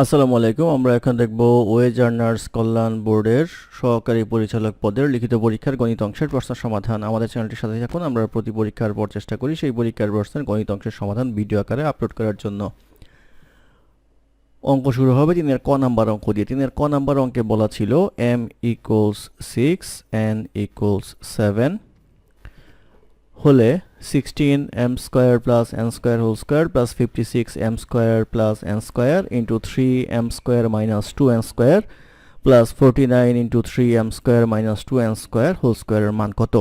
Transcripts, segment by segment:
আসসালামু আলাইকুম, আমরা এখন দেখব ওয়েজ আর্নার্স কল্যাণ বোর্ডের সহকারী পরিচালক পদের লিখিত পরীক্ষার গণিত অংশের প্রশ্ন সমাধান। আমাদের চ্যানেলটির সাথে থাকুন, আমরা প্রতি পরীক্ষার পর চেষ্টা করি সেই পরীক্ষার প্রশ্নের গণিত অংশের সমাধান ভিডিও আকারে আপলোড করার জন্য। অঙ্ক শুরু হবে তিনের ক নাম্বার অঙ্ক দিয়ে। তিনের ক নাম্বার অঙ্কে বলা ছিল M equals six N equals seven হলে sixteen M square plus N square whole square plus fifty six M square plus N square into three M square minus two N square plus forty nine into three M square minus two N square whole স্কোয়ারের মান কত?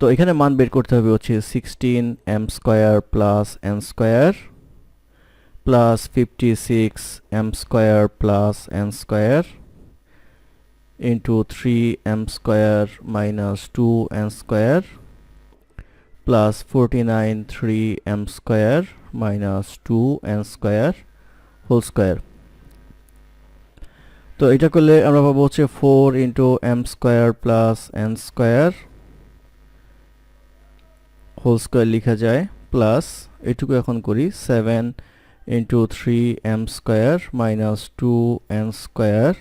তো এখানে মান বের করতে হবে হচ্ছে sixteen M square plus N square plus fifty six M square plus N square into three M square minus two N forty nine three M square minus two N square whole square তো এটা করলে আমরা পাবো হচ্ছে four into M square plus N square whole square লেখা যায় plus এটুকু এখন করি seven into three M square minus two N square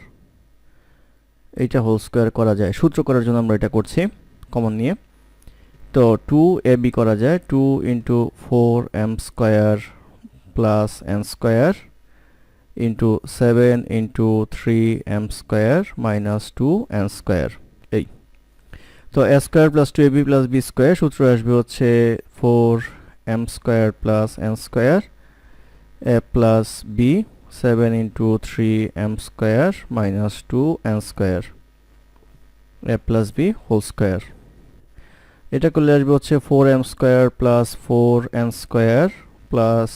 এইটা হোল স্কোয়ার করা যায়। সূত্র করার জন্য আমরা এটা করছি কমন নিয়ে। তো টু এ বি করা যায় two into four M square plus N square into seven into three M square minus two N square এই। তো A square plus two A B plus B square সূত্র আসবে হচ্ছে four M square plus N square A plus B seven into three M square minus two N square A plus B whole square এটা করলে আসবে হচ্ছে four M square plus four M square plus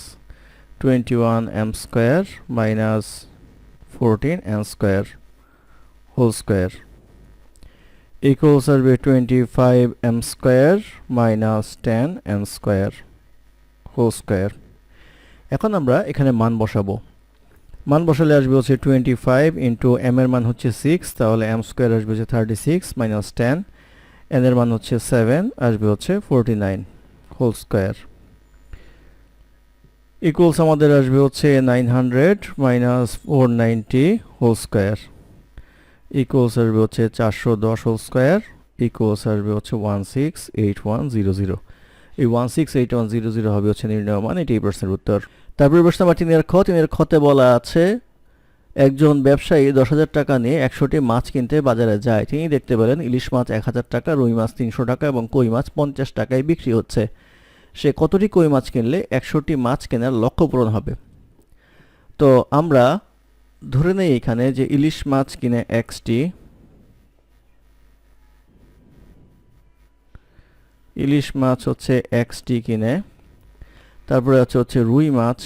twenty one M square minus fourteen M square whole square equals আসবে twenty five M square minus ten N square whole square এখন আমরা এখানে মান বসাবো। মান বসালে আসবে হচ্ছে টোয়েন্টি ফাইভ ইন্টু এম এর মান হচ্ছে সিক্স তাহলে এম স্কোয়ার আসবে হচ্ছে thirty six minus ten N এর মান হচ্ছে সেভেন আসবে হচ্ছে forty nine whole square equals আমাদের আসবে হচ্ছে nine hundred minus four ninety whole square equals আসবে হচ্ছে চারশো দশ হোল স্কোয়ার ইকুয়ালস আসবে হচ্ছে one six eight one zero zero এই one six eight one zero zero হবে হচ্ছে নির্ণয় মান, এটি এই প্রশ্নের উত্তর। তারপরে প্রশ্ন আমার তিনের খ, তিনের খতে বলা আছে একজন ব্যবসায়ী দশ হাজার টাকা নিয়ে একশোটি মাছ কিনতে বাজারে যায়। তিনি দেখতে পেলেন, ইলিশ মাছ এক হাজার টাকা, রুই মাছ তিনশো টাকা এবং কই মাছ পঞ্চাশ টাকায় বিক্রি হচ্ছে। সে কতটি কই মাছ কিনলে একশোটি মাছ কেনার লক্ষ্য পূরণ হবে? তো আমরা ধরে নেই এখানে যে ইলিশ মাছ কিনে এক্সটি, ইলিশ মাছ হচ্ছে এক্সটি কিনে, তারপরে আছে হচ্ছে রুই মাছ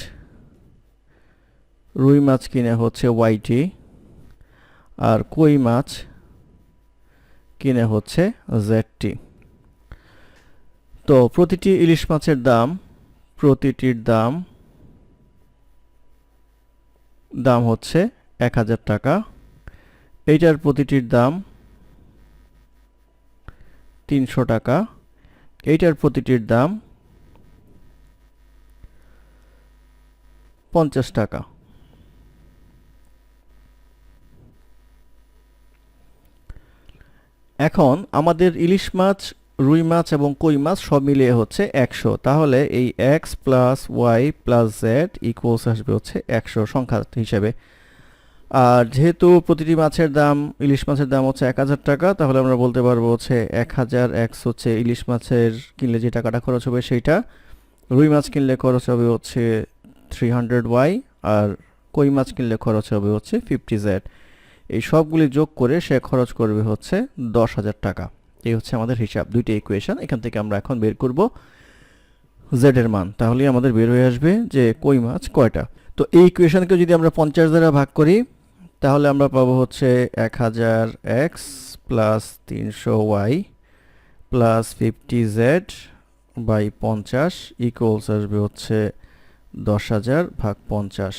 রুই মাছ কিনে হচ্ছে ওয়াইটি আর কই মাছ কিনে হচ্ছে জেডটি তো প্রতিটি ইলিশ মাছের দাম, প্রতিটির দাম দাম হচ্ছে এক হাজার টাকা। এইটার প্রতিটির দাম তিনশো টাকা। এইটার প্রতিটির দাম পঞ্চাশ টাকা। এখন আমাদের ইলিশ মাছ, রুই মাছ এবং কই মাছ সব মিলিয়ে হচ্ছে একশো। তাহলে এই X plus Y plus Z equals আসবে হচ্ছে একশো সংখ্যা হিসেবে। আর যেহেতু প্রতিটি মাছের দাম, ইলিশ মাছের দাম হচ্ছে এক হাজার টাকা, তাহলে আমরা বলতে পারব হচ্ছে এক হাজার এক্স হচ্ছে ইলিশ মাছের কিনলে যে টাকাটা খরচ হবে সেইটা। রুই মাছ কিনলে খরচ হবে হচ্ছে থ্রি হান্ড্রেড ওয়াই আর কই মাছ কিনলে খরচ হবে হচ্ছে ফিফটি জেড এই সবগুলি যোগ করে সে খরচ করবে হচ্ছে দশ হাজার টাকা। এই হচ্ছে আমাদের হিসাব, দুইটা ইকুয়েশন এখান থেকে আমরা এখন বের করব জেড এর মান। তাহলে আমাদের বের হয়ে আসবে যে কই মাছ, কয়টা। তো এই ইকুয়েশনকে যদি আমরা পঞ্চাশ দ্বারা ভাগ করি, তাহলে আমরা পাবো হচ্ছে এক হাজার এক্স প্লাস তিনশো Y plus fifty Z by পঞ্চাশ ইকুয়ালস আসবে হচ্ছে দশ হাজার ভাগ পঞ্চাশ।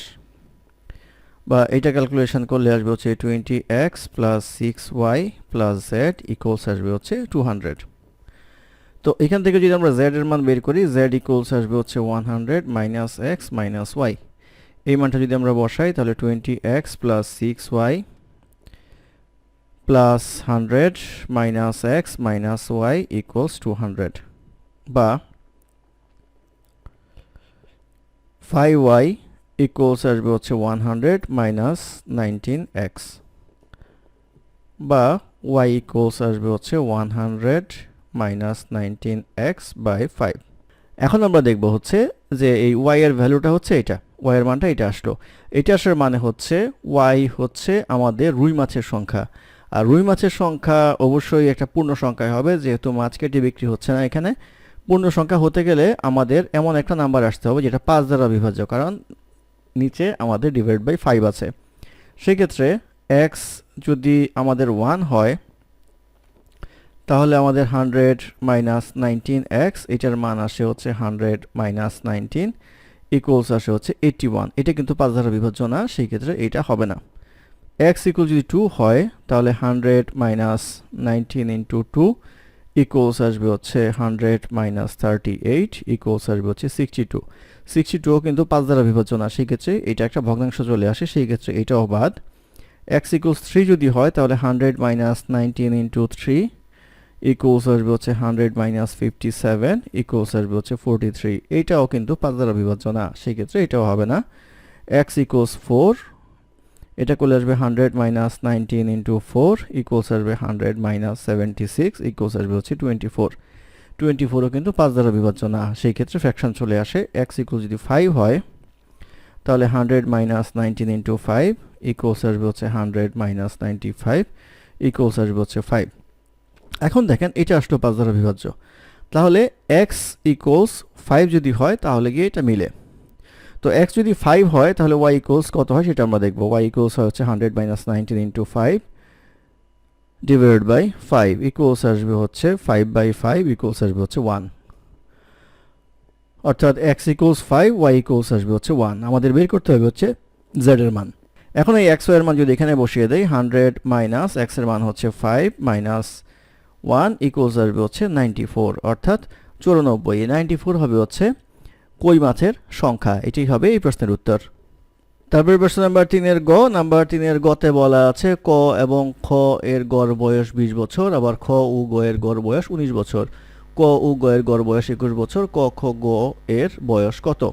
বা এটা ক্যালকুলেশন করলে আসবে হচ্ছে twenty X plus six Y plus Z equals আসবে হচ্ছে টু হান্ড্রেড তো এখান থেকে যদি আমরা জেড এর মান বের করি জেড ইকুয়ালস আসবে হচ্ছে one hundred minus X minus Y এই মানটা যদি আমরা বসাই, তাহলে twenty X plus six Y plus hundred minus X minus Y equals two hundred বা ফাইভ ওয়াই ইকুয়ালস আসবে হচ্ছে one hundred minus nineteen X বা ওয়াই ইকুয়ালস আসবে হচ্ছে one hundred minus nineteen X by five এখন আমরা দেখব হচ্ছে যে এই ওয়াই এর ভ্যালুটা হচ্ছে এটা ওয়াই এর মানটা এটা আসলো। এটা আসার মানে হচ্ছে ওয়াই হচ্ছে আমাদের রুই মাছের সংখ্যা। আর রুই মাছের সংখ্যা অবশ্যই একটা পূর্ণ সংখ্যায় হবে, যেহেতু মাছ কেটে বিক্রি হচ্ছে না এখানে। পূর্ণ সংখ্যা হতে গেলে আমাদের এমন একটা নাম্বার আসতে হবে যেটা পাঁচ দ্বারা বিভাজ্য, কারণ নিচে আমাদের ডিভাইড বাই ফাইভ আছে। সেক্ষেত্রে এক্স যদি আমাদের ওয়ান হয়, তাহলে আমাদের হান্ড্রেড মাইনাস নাইনটিন এক্স এটার মান আসে হচ্ছে হান্ড্রেড মাইনাস নাইনটিন ইকুয়ালস আসে হচ্ছে এইটটি ওয়ান এটা কিন্তু পাঁচ দ্বারা বিভাজ্য না, সেই ক্ষেত্রে এটা হবে না। এক্স ইকুয়াল যদি টু হয়, তাহলে hundred minus nineteen into two equals আসবে হচ্ছে hundred minus thirty eight equals আসবে হচ্ছে সিক্সটি টু সিক্সটি টুও কিন্তু পাঁচ দ্বারা বিভাজ্য না সেই ক্ষেত্রে এটা একটা ভগ্নাংশ চলে আসে সেই ক্ষেত্রে এটাও বাদ। এক্স ইকুয়ালস থ্রি যদি হয়, তাহলে hundred minus nineteen into three equals আসবে হচ্ছে hundred minus fifty seven equals আসবে হচ্ছে ফোরটি থ্রি এইটাও কিন্তু পাঁচ দ্বারা বিভাজ্য না সেই ক্ষেত্রে এটাও হবে না। এক্স ইকুয়ালস ফোর এটা করলে আসবে hundred minus nineteen into four equals আসবে hundred minus seventy six equals আসবে হচ্ছে টোয়েন্টি ফোর টোয়েন্টি ফোরও কিন্তু পাঁচ দ্বারা বিভাজ্য না, সেই ক্ষেত্রে ফ্র্যাকশন চলে আসে। এক্স ইকুয়াল যদি ফাইভ হয়, তাহলে hundred minus nineteen into five equals আসবে হচ্ছে hundred minus ninety five equals আসবে হচ্ছে ফাইভ এখন দেখেন, এটা আসলো পাঁচ দ্বারা বিভাজ্য তাহলে এক্স ইকুয়ালস ফাইভ যদি হয়, তাহলে গিয়ে এটা মিলে। তো এক্স যদি ফাইভ হয়, তাহলে ওয়াই ইকুয়ালস কত হয় সেটা আমরা দেখব। ওয়াই ইকুয়ালস হয় হচ্ছে hundred minus nineteen into five divide by five equals আসবে হচ্ছে ফাইভ বাই ফাইভ ইকুয়ালস আসবে হচ্ছে ওয়ান অর্থাৎ X equals five Y equals আসবে হচ্ছে ওয়ান আমাদের বের করতে হবে হচ্ছে জেড এর মান। এখন এই এক্সের মান যদি এখানে বসিয়ে দেই হান্ড্রেড মাইনাস এক্সের মান হচ্ছে ফাইভ মাইনাস ওয়ান ইকুয়ালস আসবে হচ্ছে নাইনটি ফোর অর্থাৎ চুরানব্বই। নাইনটি ফোর হবে হচ্ছে কই মাছের সংখ্যা? এটাই হবে এই প্রশ্নের উত্তর। তারপরে প্রশ্ন নাম্বার তিনের গ। নাম্বার তিনের গতে বলা আছে ক এবং খ এর গড় বয়স বিশ বছর, আবার খ ও গ এর গড় বয়স উনিশ বছর। ক ও গ এর গড় বয়স একুশ বছর, ক খ গ এর বয়স কত?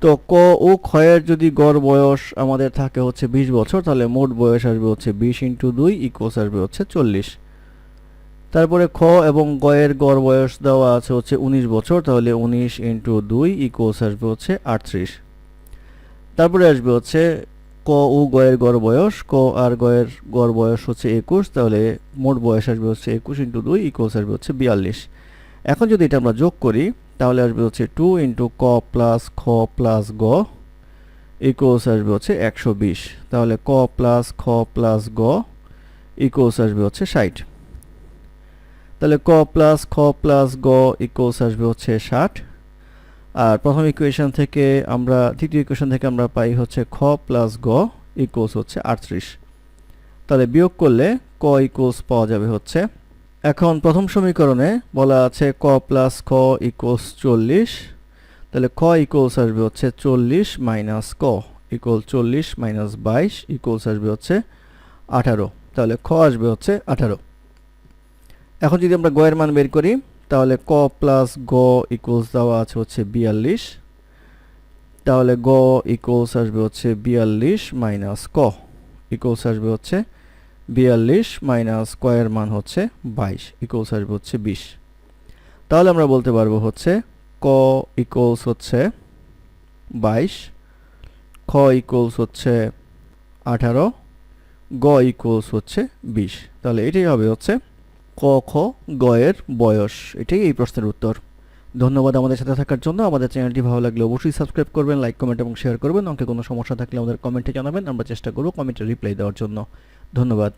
তো ক ও এর যদি গড় বয়স আমাদের থাকে হচ্ছে বিশ বছর, তাহলে মোট বয়স আসবে হচ্ছে বিশ ইন্টু দুই ইকুয়ালস আসবে হচ্ছে চল্লিশ। তারপরে খ এবং গ এর গড় বয়স দেওয়া আছে হচ্ছে উনিশ বছর, তাহলে উনিশ ইন্টু দুই ইকুয়ালস আসবে হচ্ছে আটত্রিশ। তারপরে আসবে হচ্ছে ক ও গ এর গড় বয়স, ক আর গ এর গড় বয়স হচ্ছে একুশ, তাহলে মোট বয়স আসবে হচ্ছে একুশ ইন্টু দুই ইকুয়ালস আসবে হচ্ছে বিয়াল্লিশ। এখন যদি এটা আমরা যোগ করি, তাহলে আসবে হচ্ছে টু ইন্টু ক প্লাস খ প্লাস গ ইকুয়ালস আসবে হচ্ছে একশো বিশ। তাহলে ক প্লাস খ প্লাস গ ইকুয়ালস আসবে হচ্ছে ষাট। তাহলে ক প্লাস খ প্লাস গ ইকুয়ালস আসবে হচ্ছে ষাট। আর প্রথম ইকুয়েশন থেকে আমরা, তৃতীয় ইকুয়েশন থেকে আমরা পাই হচ্ছে খ প্লাস গ ইকুয়ালস হচ্ছে আটত্রিশ। তাহলে বিয়োগ করলে ক ইকুয়ালস পাওয়া যাবে হচ্ছে, এখন প্রথম সমীকরণে বলা আছে ক প্লাস খ ইকুয়ালস চল্লিশ। তাহলে খ ইকুয়ালস আসবে হচ্ছে চল্লিশ মাইনাস ক ইকুয়াল চল্লিশ মাইনাস বাইশ ইকুয়ালস আসবে হচ্ছে আঠারো। তাহলে খ আসবে হচ্ছে আঠারো। এখন যদি আমরা গয়ের মান বের করি, তাহলে ক প্লাস গ ইকুয়ালস দেওয়া আছে হচ্ছে বিয়াল্লিশ। তাহলে গ ইকুয়ালস আসবে হচ্ছে বিয়াল্লিশ মাইনাস ক ইকুয়ালস আসবে হচ্ছে বিয়াল্লিশ মাইনাস কয়ের মান হচ্ছে বাইশ ইকুয়ালস আসবে হচ্ছে বিশ। তাহলে আমরা বলতে পারব হচ্ছে ক ইকুয়ালস হচ্ছে বাইশ, খ ইকুয়ালস হচ্ছে আঠারো, গ ইকুয়ালস হচ্ছে বিশ। তাহলে এটাই হবে হচ্ছে ক, খ, গ এর বয়স? এটাই এই প্রশ্নের উত্তর। ধন্যবাদ আমাদের সাথে থাকার জন্য। আমাদের চ্যানেলটি ভালো লাগলে অবশ্যই সাবস্ক্রাইব করবেন, লাইক, কমেন্ট এবং শেয়ার করবেন। অঙ্কে কোনো সমস্যা থাকলে আমাদের কমেন্টে জানাবেন। আমরা চেষ্টা করব কমেন্টে রিপ্লাই দেওয়ার জন্য। ধন্যবাদ।